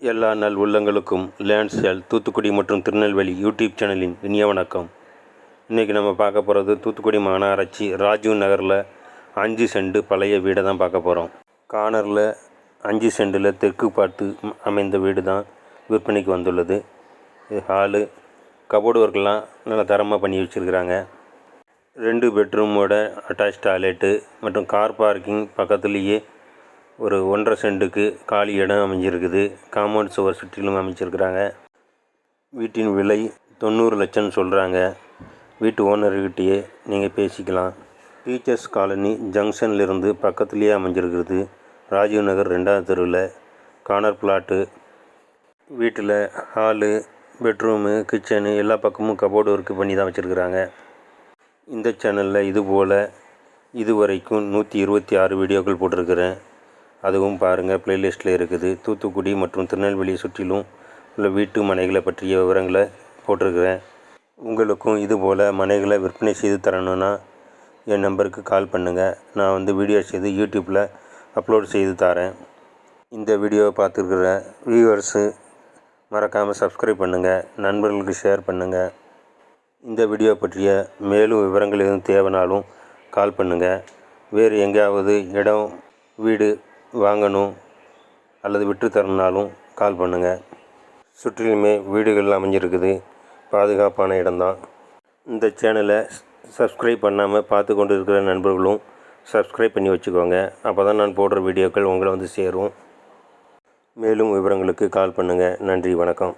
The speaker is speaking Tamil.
எல்லா நல் உள்ளங்களுக்கும் லேண்ட் சேல் தூத்துக்குடி மற்றும் திருநெல்வேலி யூடியூப் சேனலின் இனிய வணக்கம். இன்றைக்கி நம்ம பார்க்க போகிறது தூத்துக்குடி மாநகராட்சி ராஜீவ் நகரில் அஞ்சு செண்டு பழைய வீடை தான் பார்க்க போகிறோம் கார்னரில் அஞ்சு செண்டில் தெற்கு பார்த்து அமைந்த வீடு தான் விற்பனைக்கு வந்துள்ளது. இது ஹாலு கபோர்டு ஒர்க்கெல்லாம் நல்லா தரமாக பண்ணி வச்சுருக்கிறாங்க. ரெண்டு பெட்ரூமோட அட்டாச் டாய்லெட்டு மற்றும் கார் பார்க்கிங் பக்கத்துலேயே ஒரு ஒன்றரை சென்ட்டுக்கு காலி இடம் அமைஞ்சிருக்குது. காம்பவுண்ட் சுவர் சுற்றிலும் அமைச்சிருக்கிறாங்க வீட்டின் விலை தொண்ணூறு லட்சம்னு சொல்கிறாங்க வீட்டு ஓனர்கிட்டயே நீங்கள் பேசிக்கலாம். டீச்சர்ஸ் காலனி ஜங்ஷன்லேருந்து பக்கத்துலேயே அமைஞ்சிருக்கிறது. ராஜீவ் நகர் ரெண்டாவது தெருவில் கார்னர் பிளாட்டு. வீட்டில் ஹாலு பெட்ரூமு கிச்சனு எல்லா பக்கமும் கபோர்டு ஒர்க்கு பண்ணி தான் வச்சுருக்குறாங்க. இந்த சேனலில் இதுபோல் இதுவரைக்கும் நூற்றி இருபத்தி ஆறு வீடியோக்கள் போட்டிருக்கிறேன். அதுவும் பாருங்கள் பிளேலிஸ்ட்டில் இருக்குது. தூத்துக்குடி மற்றும் திருநெல்வேலியை சுற்றிலும் உள்ள வீட்டு மனைகளை பற்றிய விவரங்களை போட்டிருக்கிறேன். உங்களுக்கும் இதுபோல் மனைகளை விற்பனை செய்து தரணுன்னா என் நம்பருக்கு கால் பண்ணுங்கள் நான் வந்து வீடியோ செய்து யூடியூப்பில் அப்லோட் செய்து தரேன். இந்த வீடியோவை பார்த்துருக்குற வியூவர்ஸு மறக்காமல் சப்ஸ்கிரைப் பண்ணுங்கள் நண்பர்களுக்கு ஷேர் பண்ணுங்கள் இந்த வீடியோ பற்றிய மேலும் விவரங்கள் எதுவும் தேவைனாலும் கால் பண்ணுங்கள் வேறு எங்கேயாவது இடம் வீடு வாங்கணும் அல்லது விற்று கால் பண்ணுங்கள் சுற்றிலுமே வீடுகள் அமைஞ்சிருக்குது. பாதுகாப்பான இடம்தான். இந்த சேனலை சப்ஸ்கிரைப் பண்ணாமல் பார்த்து கொண்டு இருக்கிற நண்பர்களும் சப்ஸ்கிரைப் பண்ணி வச்சுக்கோங்க. அப்போ தான் நான் போடுற வீடியோக்கள் உங்களை வந்து சேரும். மேலும் விவரங்களுக்கு கால் பண்ணுங்கள் நன்றி வணக்கம்.